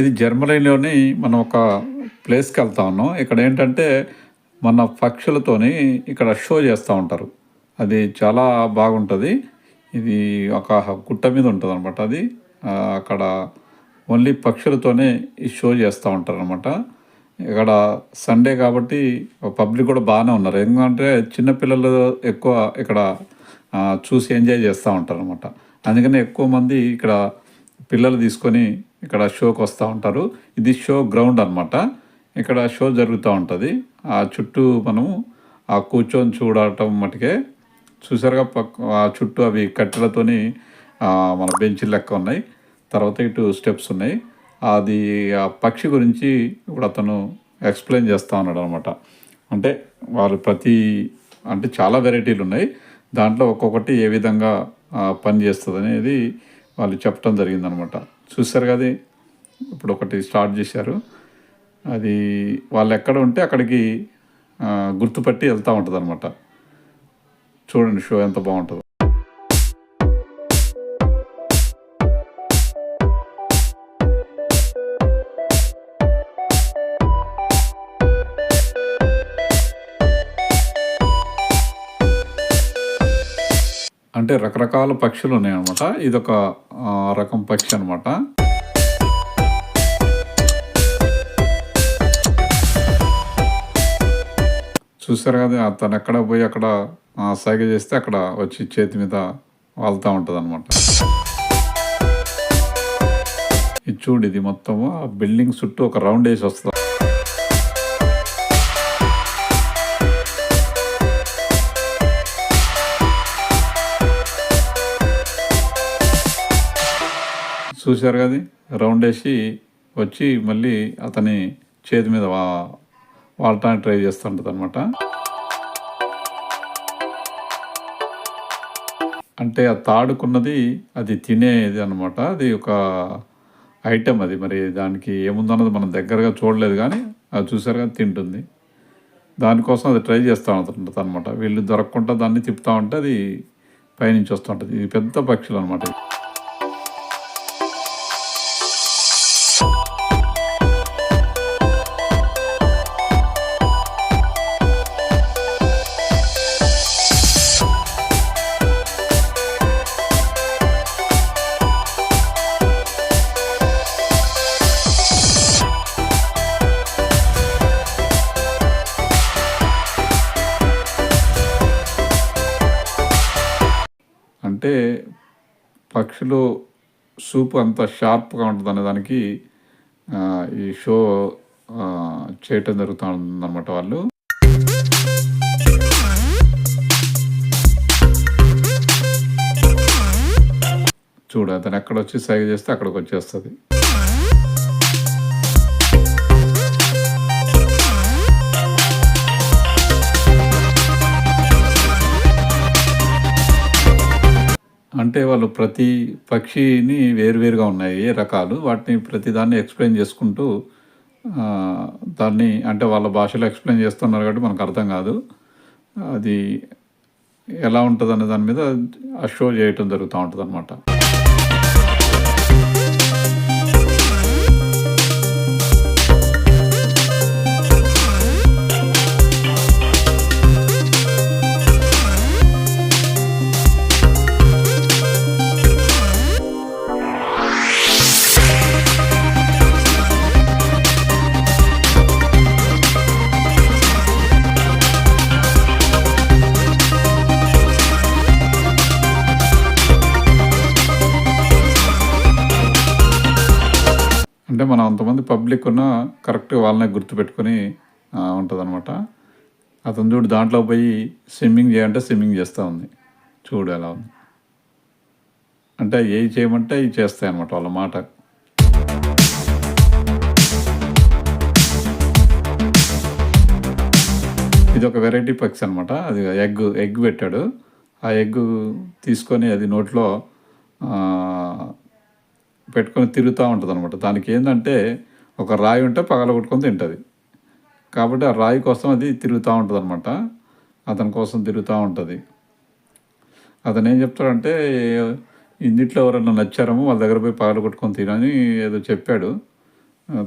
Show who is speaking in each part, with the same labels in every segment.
Speaker 1: ఇది జర్మనీలోని మనం ఒక ప్లేస్కి వెళ్తా ఉన్నాం. ఇక్కడ ఏంటంటే మన పక్షులతోని ఇక్కడ షో చేస్తూ ఉంటారు. అది చాలా బాగుంటుంది. ఇది ఒక గుట్ట మీద ఉంటుంది అనమాట అది అక్కడ ఓన్లీ పక్షులతోనే ఈ షో చేస్తూ ఉంటారు అనమాట ఇక్కడ సండే కాబట్టి పబ్లిక్ కూడా బాగానే ఉన్నారు. ఎందుకంటే చిన్నపిల్లలు ఎక్కువ ఇక్కడ చూసి ఎంజాయ్ చేస్తూ ఉంటారు అనమాట అందుకని ఎక్కువ మంది ఇక్కడ పిల్లలు తీసుకొని ఇక్కడ షోకి వస్తూ ఉంటారు. ఇది షో గ్రౌండ్ అన్నమాట. ఇక్కడ షో జరుగుతూ ఉంటుంది. ఆ చుట్టూ మనము ఆ కూర్చొని చూడటం మటుకే చూసారుగా పక్క ఆ చుట్టూ అవి కట్టెలతోని మన బెంచ్ లెక్క ఉన్నాయి. తర్వాత ఇటు స్టెప్స్ ఉన్నాయి. అది ఆ పక్షి గురించి ఇప్పుడు అతను ఎక్స్ప్లెయిన్ చేస్తూ ఉన్నాడు అనమాట అంటే వాళ్ళు ప్రతి అంటే చాలా వెరైటీలు ఉన్నాయి. దాంట్లో ఒక్కొక్కటి ఏ విధంగా పని చేస్తుంది అనేది వాళ్ళు చెప్పడం జరిగిందనమాట చూస్తారు కదా? ఇప్పుడు ఒకటి స్టార్ట్ చేశారు. అది వాళ్ళు ఎక్కడ ఉంటే అక్కడికి గుర్తుపట్టి వెళ్తూ ఉంటుంది అనమాట చూడండి షో ఎంత బాగుంటుందో. అంటే రకరకాల పక్షులు ఉన్నాయన్నమాట. ఇదొక ఆ, రకం పక్షి అనమాట చూసారు కదా అతను ఎక్కడ పోయి అక్కడ ఆ, సైగ చేస్తే అక్కడ వచ్చి చేతి మీద వాళ్తూ ఉంటుంది అనమాట ఇది చూడు ఇది మొత్తం ఆ బిల్డింగ్ చుట్టూ ఒక రౌండ్ వేసి వస్తుంది. చూశారు కదా రౌండ్ వేసి వచ్చి మళ్ళీ అతని చేతి మీద వా వాడటానికి ట్రై చేస్తుంటుంది అనమాట అంటే ఆ తాడుకున్నది అది తినేది అనమాట అది ఒక ఐటెం అది మరి దానికి ఏముందన్నది మనం దగ్గరగా చూడలేదు కానీ అది చూసారు కదా తింటుంది. దానికోసం అది ట్రై చేస్తూ ఉంటుంది అనమాట వీళ్ళు దొరకకుండా దాన్ని తిప్పుతూ ఉంటే అది పైనుంచి వస్తూ ఉంటుంది ఇది పెద్ద పక్షులు అనమాట అంటే పక్షులు సూప్ అంత షార్ప్గా ఉంటుంది అనే దానికి ఈ షో ఆ, చేయటం జరుగుతుందన్నమాట వాళ్ళు. చూడు అతను ఎక్కడ వచ్చి సైగ చేస్తే అక్కడికి వచ్చేస్తుంది అంటే వాళ్ళు ప్రతి పక్షిని వేరువేరుగా ఉన్నాయి ఏ రకాలు. వాటిని ప్రతి దాన్ని ఎక్స్ప్లెయిన్ చేసుకుంటూ దాన్ని అంటే వాళ్ళ భాషలో ఎక్స్ప్లెయిన్ చేస్తున్నారు కాబట్టి మనకు అర్థం కాదు. అది ఎలా ఉంటుంది అనే దాని మీద ఆ షో చేయటం జరుగుతూ ఉంటుంది అనమాట అంటే మనం అంతమంది పబ్లిక్ ఉన్న కరెక్ట్గా వాళ్ళనే గుర్తుపెట్టుకొని ఉంటుంది అనమాట అతను చూడు దాంట్లో పోయి స్విమ్మింగ్ చేయంటే స్విమ్మింగ్ చేస్తూ ఉంది. చూడు ఎలా ఉంది. అంటే ఏ చేయమంటే అవి చేస్తాయి అనమాట వాళ్ళ మాట. ఇది ఒక వెరైటీ పక్షి అనమాట అది ఎగ్ ఎగ్ పెట్టాడు. ఆ ఎగ్ తీసుకొని అది నోట్లో పెట్టుకొని తిరుగుతూ ఉంటుంది అనమాట దానికి ఏంటంటే ఒక రాయి ఉంటే పగలగొట్టుకొని తింటుంది. కాబట్టి ఆ రాయి కోసం అది తిరుగుతూ ఉంటుంది అనమాట అతని కోసం తిరుగుతూ ఉంటుంది. అతను ఏం చెప్తాడంటే ఇందిట్లో ఎవరన్నా నచ్చారేమో వాళ్ళ దగ్గర పోయి పగలగొట్టుకొని తినని ఏదో చెప్పాడు.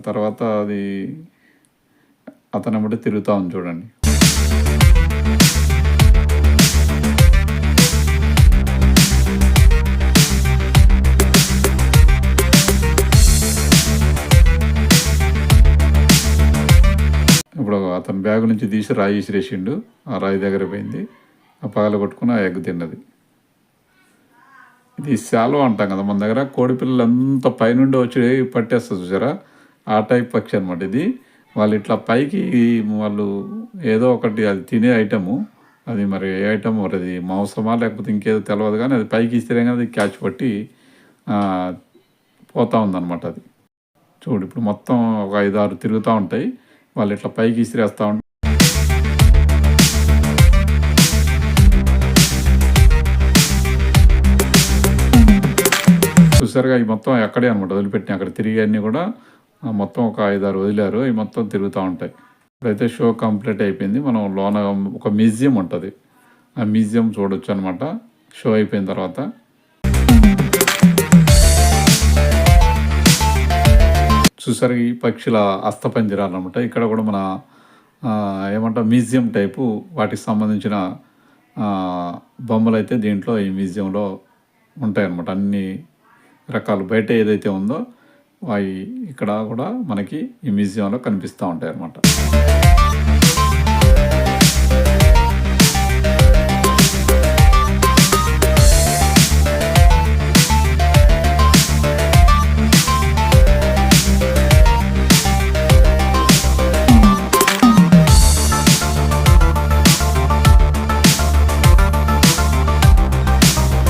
Speaker 1: తర్వాత అది అతను ఎమ్మటే తిరుగుతూ ఉంది చూడండి. అతని బ్యాగ్ నుంచి తీసి రాయి విసిరేసిండు. ఆ రాయి దగ్గర పోయింది. ఆ పగల కొట్టుకుని ఆ ఎగ్ తిన్నది. ఇది శాలో అంటాం కదా మన దగ్గర. కోడి పిల్లలు అంత పైనుండి వచ్చి పట్టేస్తుంది చూసారా? ఆ టైప్ పక్షి అనమాట ఇది. వాళ్ళు ఇట్లా పైకి వాళ్ళు ఏదో ఒకటి అది తినే ఐటము. అది మరి ఏ ఐటమ్? మరి అది మాంసమా? లేకపోతే ఇంకేదో తెలియదు కానీ అది పైకి ఇస్తే కానీ అది క్యాచ్ పట్టి పోతూ ఉందన్నమాట అది. చూడు ఇప్పుడు మొత్తం ఒక ఐదు ఆరు తిరుగుతూ ఉంటాయి. వాళ్ళు ఇట్లా పైకి ఇసిరేస్తూ ఉంటారు చూసారుగా ఈ మొత్తం అక్కడే అనమాట వదిలిపెట్టిన. అక్కడ తిరిగి అన్నీ కూడా మొత్తం ఒక ఐదారు వదిలారు. ఈ మొత్తం తిరుగుతూ ఉంటాయి. ఇప్పుడైతే షో కంప్లీట్ అయిపోయింది. మనం లోన ఒక మ్యూజియం ఉంటుంది. ఆ మ్యూజియం చూడొచ్చు అనమాట షో అయిపోయిన తర్వాత. సుసరి పక్షుల అస్తపంజరాలు అనమాట ఇక్కడ కూడా మన ఏమంటారు ఏమంటాం మ్యూజియం టైపు వాటికి సంబంధించిన బొమ్మలు అయితే దీంట్లో ఈ మ్యూజియంలో ఉంటాయన్నమాట. అన్ని రకాలు. బయట ఏదైతే ఉందో అవి ఇక్కడ కూడా మనకి ఈ మ్యూజియంలో కనిపిస్తూ ఉంటాయి అన్నమాట